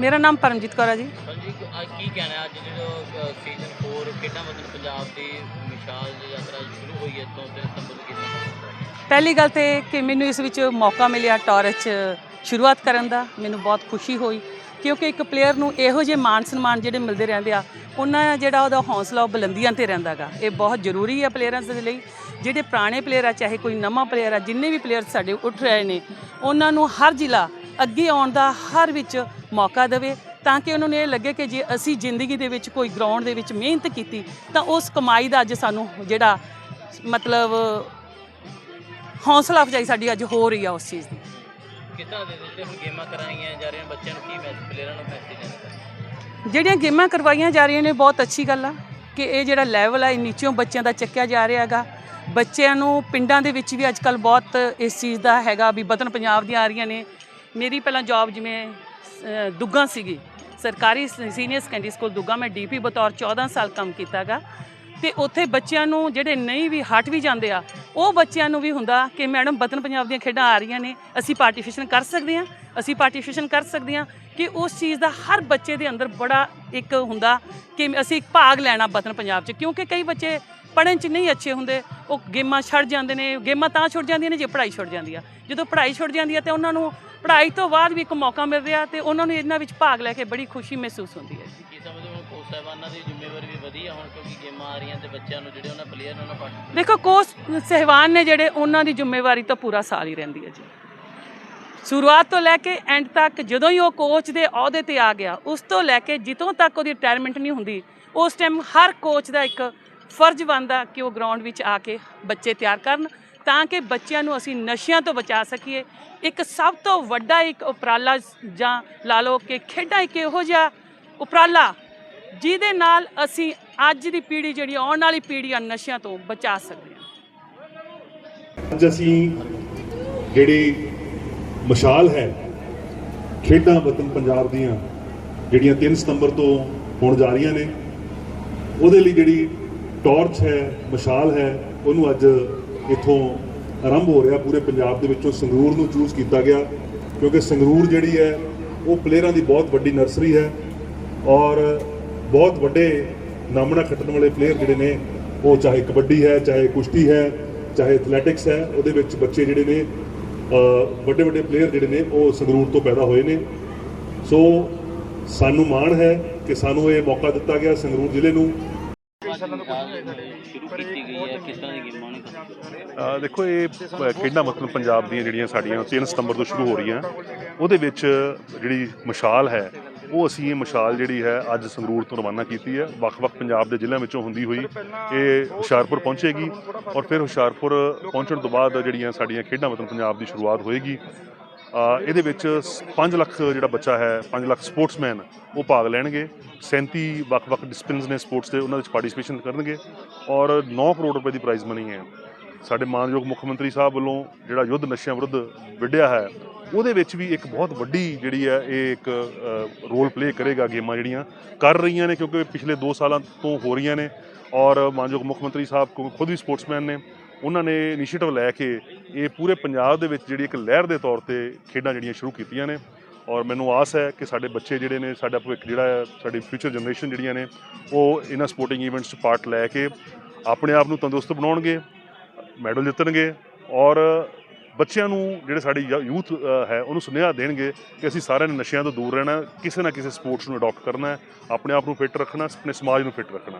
ਮੇਰਾ ਨਾਮ ਪਰਮਜੀਤ ਕੌਰ ਹੈ ਜੀ। ਅੱਜ ਕੀ ਕਹਿਣਾ ਹੈ? ਅੱਜ ਜਦੋਂ ਸੀਜ਼ਨ 4 ਖੇਡਾਂ ਮਤਲਬ ਪੰਜਾਬ ਦੀ ਮਿਸਾਲ ਦੀ ਯਾਤਰਾ ਸ਼ੁਰੂ ਹੋਈ ਹੈ ਤੋਂ ਦਿਨ ਸੰਬੰਧ ਕੀਤਾ ਪਹਿਲੀ ਗੱਲ ਤੇ ਕਿ ਮੈਨੂੰ ਇਸ ਵਿੱਚ ਮੌਕਾ ਮਿਲਿਆ ਟੌਰਚ 'ਚ ਸ਼ੁਰੂਆਤ ਕਰਨ ਦਾ। ਮੈਨੂੰ ਬਹੁਤ ਖੁਸ਼ੀ ਹੋਈ ਕਿਉਂਕਿ ਇੱਕ ਪਲੇਅਰ ਨੂੰ ਇਹੋ ਜਿਹੇ ਮਾਣ ਸਨਮਾਨ ਜਿਹੜੇ ਮਿਲਦੇ ਰਹਿੰਦੇ ਆ ਉਹਨਾਂ ਜਿਹੜਾ ਉਹਦਾ ਹੌਸਲਾ ਉਹ ਬੁਲੰਦੀਆਂ ਤੇ ਰਹਿੰਦਾਗਾ ਇਹ ਬਹੁਤ ਜ਼ਰੂਰੀ ਹੈ ਪਲੇਅਰਾਂ ਦੇ ਲਈ। ਜਿਹੜੇ ਪੁਰਾਣੇ ਪਲੇਅਰ ਆ ਚਾਹੇ ਕੋਈ ਨਵਾਂ ਪਲੇਅਰ ਆ ਜਿੰਨੇ ਵੀ ਪਲੇਅਰ ਸਾਡੇ ਉੱਠ ਰਹੇ ਨੇ ਉਹਨਾਂ ਨੂੰ ਹਰ ਜ਼ਿਲ੍ਹਾ ਅੱਗੇ ਆਉਣ ਦਾ ਹਰ ਵਿੱਚ ਮੌਕਾ ਦੇਵੇ ਤਾਂ ਕਿ ਉਹਨਾਂ ਨੂੰ ਇਹ ਲੱਗੇ ਕਿ ਜੇ ਅਸੀਂ ਜ਼ਿੰਦਗੀ ਦੇ ਵਿੱਚ ਕੋਈ ਗਰਾਊਂਡ ਦੇ ਵਿੱਚ ਮਿਹਨਤ ਕੀਤੀ ਤਾਂ ਉਸ ਕਮਾਈ ਦਾ ਅੱਜ ਸਾਨੂੰ ਜਿਹੜਾ ਮਤਲਬ ਹੌਸਲਾ ਅਫਜ਼ਾਈ ਸਾਡੀ ਅੱਜ ਹੋ ਰਹੀ ਆ ਉਸ ਚੀਜ਼ ਦੀ। ਕਿੱਦਾਂ ਦੇ ਜਿਹੜੇ ਹੁਣ ਗੇਮਾਂ ਕਰਾਈਆਂ ਜਾ ਰਹੀਆਂ ਬੱਚਿਆਂ ਨੂੰ ਕੀ ਮੈਸੇਜ ਪਲੇਅਰਾਂ ਨੂੰ ਮੈਸੇਜ ਦੇਣਾ ਜਿਹੜੀਆਂ ਗੇਮਾਂ ਕਰਵਾਈਆਂ ਜਾ ਰਹੀਆਂ ਨੇ ਬਹੁਤ ਅੱਛੀ ਗੱਲ ਆ ਕਿ ਇਹ ਜਿਹੜਾ ਲੈਵਲ ਆ ਇਹ ਨੀਚੋਂ ਬੱਚਿਆਂ ਦਾ ਚੱਕਿਆ ਜਾ ਰਿਹਾ ਹੈਗਾ। ਬੱਚਿਆਂ ਨੂੰ ਪਿੰਡਾਂ ਦੇ ਵਿੱਚ ਵੀ ਅੱਜਕੱਲ ਬਹੁਤ ਇਸ ਚੀਜ਼ ਦਾ ਹੈਗਾ ਵੀ ਬਤਨ ਪੰਜਾਬ ਦੀਆਂ ਆ ਰਹੀਆਂ ਨੇ। ਮੇਰੀ ਪਹਿਲਾਂ ਜੌਬ ਜਿਵੇਂ ਅ, ਦੁੱਗਾ ਸੀਗੀ। ਸਰਕਾਰੀ ਸੀਨੀਅਰ ਸੈਕੰਡਰੀ ਸਕੂਲ ਦੁੱਗਾ ਮੈਂ ਡੀਪੀ ਬਤੌਰ 14 ਸਾਲ ਕੰਮ ਕੀਤਾਗਾ। ਤੇ ਉੱਥੇ ਬੱਚਿਆਂ ਨੂੰ ਜਿਹੜੇ ਨਹੀਂ ਵੀ ਹਟ ਵੀ ਜਾਂਦੇ ਆ ਉਹ ਬੱਚਿਆਂ ਨੂੰ ਵੀ ਹੁੰਦਾ ਕਿ ਮੈਡਮ ਬਤਨ ਪੰਜਾਬ ਦੀਆਂ ਖੇਡਾਂ ਆ ਰਹੀਆਂ ਨੇ ਅਸੀਂ ਪਾਰਟਿਸਿਪੇਸ਼ਨ ਕਰ ਸਕਦੇ ਹਾਂ ਅਸੀਂ ਪਾਰਟਿਸਿਪੇਸ਼ਨ ਕਰ ਸਕਦੇ ਹਾਂ ਕਿ ਉਸ ਚੀਜ਼ ਦਾ ਹਰ ਬੱਚੇ ਦੇ ਅੰਦਰ ਬੜਾ ਇੱਕ ਹੁੰਦਾ ਕਿ ਅਸੀਂ ਭਾਗ ਲੈਣਾ ਬਤਨ ਪੰਜਾਬ 'ਚ ਕਿਉਂਕਿ ਕਈ ਬੱਚੇ ਪੜ੍ਹਨ 'ਚ ਨਹੀਂ ਅੱਛੇ ਹੁੰਦੇ ਉਹ ਗੇਮਾਂ ਛੱਡ ਜਾਂਦੇ ਨੇ ਗੇਮਾਂ ਤਾਂ ਛੁੱਟ ਜਾਂਦੀਆਂ ਨੇ ਜੇ ਪੜ੍ਹਾਈ ਛੁੱਟ ਜਾਂਦੀ ਆ। ਜਦੋਂ ਪੜ੍ਹਾਈ ਛੁੱਟ ਜਾਂਦੀ ਆ ਤੇ ਉਹਨਾਂ ਨੂੰ ਪੜ੍ਹਾਈ ਤੋਂ ਬਾਅਦ ਵੀ ਇੱਕ ਮੌਕਾ ਮਿਲ ਰਿਹਾ ਤੇ ਉਹਨਾਂ ਨੂੰ ਇਹਨਾਂ ਵਿੱਚ ਭਾਗ ਲੈ ਕੇ ਬੜੀ ਖੁਸ਼ੀ ਮਹਿਸੂਸ ਹੁੰਦੀ ਹੈ ਕੀ ਸਮਝਦੇ ਹੋ ਕੋਚ ਸਾਹਿਬਾਨਾਂ ਦੀ ਜ਼ਿੰਮੇਵਾਰੀ ਵੀ ਵਧੀ ਆ ਹੁਣ ਕਿਉਂਕਿ ਗੇਮਾਂ ਆ ਰਹੀਆਂ ਤੇ ਬੱਚਿਆਂ ਨੂੰ ਜਿਹੜੇ ਉਹਨਾਂ ਪਲੇਅਰ ਨੇ ਉਹਨਾਂ ਪਾਰਟਿਸਿਪੇਟ ਦੇਖੋ ਕੋਚ ਸਹਿਵਾਨ ਨੇ ਜਿਹੜੇ ਉਹਨਾਂ ਦੀ ਜ਼ਿੰਮੇਵਾਰੀ ਤਾਂ ਪੂਰਾ ਸਾਲ ਹੀ ਰਹਿੰਦੀ ਹੈ ਜੀ। ਸ਼ੁਰੂਆਤ ਤੋਂ ਲੈ ਕੇ ਐਂਡ ਤੱਕ ਜਦੋਂ ਹੀ ਉਹ ਕੋਚ ਦੇ ਅਹੁਦੇ ਤੇ ਆ ਗਿਆ ਉਸ ਤੋਂ ਲੈ ਕੇ ਜਿੱਥੋਂ ਤੱਕ ਉਹਦੀ ਰਿਟਾਇਰਮੈਂਟ ਨਹੀਂ ਹੁੰਦੀ ਉਸ ਟਾਈਮ ਹਰ ਕੋਚ ਦਾ ਇੱਕ ਫਰਜ਼ ਬਣਦਾ ਕਿ ਉਹ ਗਰਾਊਂਡ ਵਿੱਚ ਆ ਕੇ ਬੱਚੇ ਤਿਆਰ ਕਰਨ। ਤਾਂ ਕਿ ਬੱਚਿਆਂ ਨੂੰ ਅਸੀਂ ਨਸ਼ਿਆਂ ਤੋਂ ਬਚਾ ਸਕੀਏ। ਇੱਕ ਸਭ ਤੋਂ ਵੱਡਾ ਇੱਕ ਉਪਰਾਲਾ ਜਾਂ ਲਾ ਲਓ ਕਿ ਖੇਡਾਂ ਇੱਕ ਇਹੋ ਜਿਹਾ ਉਪਰਾਲਾ ਜਿਹਦੇ ਨਾਲ ਅਸੀਂ ਅੱਜ ਦੀ ਪੀੜ੍ਹੀ ਜਿਹੜੀ ਆਉਣ ਵਾਲੀ ਪੀੜ੍ਹੀ ਆ ਨਸ਼ਿਆਂ ਤੋਂ ਬਚਾ ਸਕਦੇ ਹਾਂ। ਅੱਜ ਅਸੀਂ ਜਿਹੜੀ ਮਸ਼ਾਲ ਹੈ ਖੇਡਾਂ ਵਤਨ ਪੰਜਾਬ ਦੀਆਂ ਜਿਹੜੀਆਂ 3 ਸਤੰਬਰ ਤੋਂ ਹੋਣ ਜਾ ਰਹੀਆਂ ਨੇ, ਉਹਦੇ ਲਈ ਜਿਹੜੀ ਟਾਰਚ ਹੈ, ਮਸ਼ਾਲ ਹੈ, ਉਹਨੂੰ ਅੱਜ ਇੱਥੋਂ ਆਰੰਭ ਹੋ ਰਿਹਾ ਪੂਰੇ ਪੰਜਾਬ ਦੇ ਵਿੱਚੋਂ ਸੰਗਰੂਰ ਨੂੰ ਚੂਜ਼ ਕੀਤਾ ਗਿਆ, ਕਿਉਂਕਿ ਸੰਗਰੂਰ ਜਿਹੜੀ ਹੈ, ਉਹ ਪਲੇਅਰਾਂ ਦੀ ਬਹੁਤ ਵੱਡੀ ਨਰਸਰੀ ਹੈ ਔਰ ਬਹੁਤ ਵੱਡੇ ਨਾਮਣਾ ਖੱਟਣ ਵਾਲੇ ਪਲੇਅਰ ਜਿਹੜੇ ਨੇ, ਉਹ ਚਾਹੇ ਕਬੱਡੀ ਹੈ, ਚਾਹੇ ਕੁਸ਼ਤੀ ਹੈ, ਚਾਹੇ ਐਥਲੈਟਿਕਸ ਹੈ, ਉਹਦੇ ਵਿੱਚ ਬੱਚੇ ਜਿਹੜੇ ਨੇ ਵੱਡੇ ਵੱਡੇ ਪਲੇਅਰ ਜਿਹੜੇ ਨੇ, ਉਹ ਸੰਗਰੂਰ ਤੋਂ ਪੈਦਾ ਹੋਏ ਨੇ। ਸੋ ਸਾਨੂੰ ਮਾਣ ਹੈ ਕਿ ਸਾਨੂੰ ਇਹ ਮੌਕਾ ਦਿੱਤਾ ਗਿਆ ਸੰਗਰੂਰ ਜ਼ਿਲ੍ਹੇ ਨੂੰ ਸ਼ੁਰੂ ਕੀਤੀ ਗਈ ਹੈ ਕਿਸ ਤਰ੍ਹਾਂ ਦੀ ਗੇਮਾਂ ਨੇ? ਅ, ਦੇਖੋ ਇਹ ਪ- ਖੇਡਾਂ ਮਤਲਬ ਪੰਜਾਬ ਦੀਆਂ ਜਿਹੜੀਆਂ ਸਾਡੀਆਂ 3 ਸਤੰਬਰ ਤੋਂ ਸ਼ੁਰੂ ਹੋ ਰਹੀਆਂ। ਉਹਦੇ ਵਿੱਚ ਜਿਹੜੀ ਮਸ਼ਾਲ ਹੈ ਉਹ ਅਸੀਂ ਇਹ ਮਸ਼ਾਲ ਜਿਹੜੀ ਹੈ ਅੱਜ ਸੰਗਰੂਰ ਤੋਂ ਰਵਾਨਾ ਕੀਤੀ ਹੈ। ਵੱਖ-ਵੱਖ ਪੰਜਾਬ ਦੇ ਜ਼ਿਲ੍ਹਿਆਂ ਵਿੱਚੋਂ ਹੁੰਦੀ ਹੋਈ ਇਹ ਹੁਸ਼ਿਆਰਪੁਰ ਪਹੁੰਚੇਗੀ ਔਰ ਫਿਰ ਹੁਸ਼ਿਆਰਪੁਰ ਪਹੁੰਚਣ ਤੋਂ ਬਾਅਦ ਜਿਹੜੀਆਂ ਸਾਡੀਆਂ ਖੇਡਾਂ ਮਤਲਬ ਪੰਜਾਬ ਦੀ ਸ਼ੁਰੂਆਤ ਹੋਏਗੀ ਇਹਦੇ ਵਿੱਚ 5 ਲੱਖ ਜਿਹੜਾ ਬੱਚਾ ਹੈ 5 ਲੱਖ ਸਪੋਰਟਸਮੈਨ ਉਹ ਭਾਗ ਲੈਣਗੇ। 37 ਵੱਖ-ਵੱਖ ਡਿਸਪਲਿਨਸ ਨੇ ਸਪੋਰਟਸ ਦੇ, ਉਹਨਾਂ ਵਿੱਚ ਪਾਰਟਿਸਿਪੇਸ਼ਨ ਕਰਨਗੇ ਔਰ 9 ਕਰੋੜ ਰੁਪਏ ਦੀ ਪ੍ਰਾਈਜ਼ ਮਨੀ ਹੈ। ਸਾਡੇ ਮਾਨਯੋਗ ਮੁੱਖ ਮੰਤਰੀ ਸਾਹਿਬ ਵੱਲੋਂ ਜਿਹੜਾ ਯੁੱਧ ਨਸ਼ਿਆਂ ਵਿਰੁੱਧ ਵਿੱਢਿਆ ਹੈ, ਉਹਦੇ ਵਿੱਚ ਵੀ ਇੱਕ ਬਹੁਤ ਵੱਡੀ ਜਿਹੜੀ ਹੈ, ਇਹ ਇੱਕ ਰੋਲ ਪਲੇ ਕਰੇਗਾ ਗੇਮਾਂ ਜਿਹੜੀਆਂ। ਕਰ ਰਹੀਆਂ ਨੇ ਕਿਉਂਕਿ ਪਿਛਲੇ 2 ਸਾਲਾਂ ਤੋਂ ਹੋ ਰਹੀਆਂ ਨੇ ਔਰ ਮਾਨਯੋਗ ਮੁੱਖ ਮੰਤਰੀ ਸਾਹਿਬ ਕੋ ਖੁਦ ਵੀ ਸਪੋਰਟਸਮੈਨ ਨੇ। ਉਹਨਾਂ ਨੇ ਇਨੀਸ਼ੀਏਟਿਵ ਲੈ ਕੇ ਇਹ ਪੂਰੇ ਪੰਜਾਬ ਦੇ ਵਿੱਚ ਜਿਹੜੀ ਇੱਕ ਲਹਿਰ ਦੇ ਤੌਰ ਤੇ ਖੇਡਾਂ ਜਿਹੜੀਆਂ ਸ਼ੁਰੂ ਕੀਤੀਆਂ ਨੇ। ਔਰ ਮੈਨੂੰ ਆਸ ਹੈ ਕਿ ਸਾਡੇ ਬੱਚੇ ਜਿਹੜੇ ਨੇ, ਸਾਡਾ ਭਵਿੱਖ ਜਿਹੜਾ ਹੈ, ਸਾਡੀ ਫਿਊਚਰ ਜਨਰੇਸ਼ਨ ਜਿਹੜੀਆਂ ਨੇ, ਉਹ ਇਹਨਾਂ ਸਪੋਰਟਿੰਗ ਇਵੈਂਟਸ 'ਚ ਪਾਰਟ ਲੈ ਕੇ ਆਪਣੇ ਆਪ ਨੂੰ ਤੰਦਰੁਸਤ ਬਣਾਉਣਗੇ ਮੈਡਲ ਜਿੱਤਣਗੇ ਔਰ ਬੱਚਿਆਂ ਨੂੰ ਜਿਹੜੇ ਸਾਡੀ ਯੂਥ ਹੈ, ਉਹਨੂੰ ਸੁਨੇਹਾ ਦੇਣਗੇ ਕਿ ਅਸੀਂ ਸਾਰਿਆਂ ਨੇ ਨਸ਼ਿਆਂ ਤੋਂ ਦੂਰ ਰਹਿਣਾ, ਕਿਸੇ ਨਾ ਕਿਸੇ ਸਪੋਰਟਸ ਨੂੰ ਅਡਾਪਟ ਕਰਨਾ ਆਪਣੇ ਆਪ ਨੂੰ ਫਿੱਟ ਰੱਖਣਾ, ਆਪਣੇ ਸਮਾਜ ਨੂੰ ਫਿੱਟ ਰੱਖਣਾ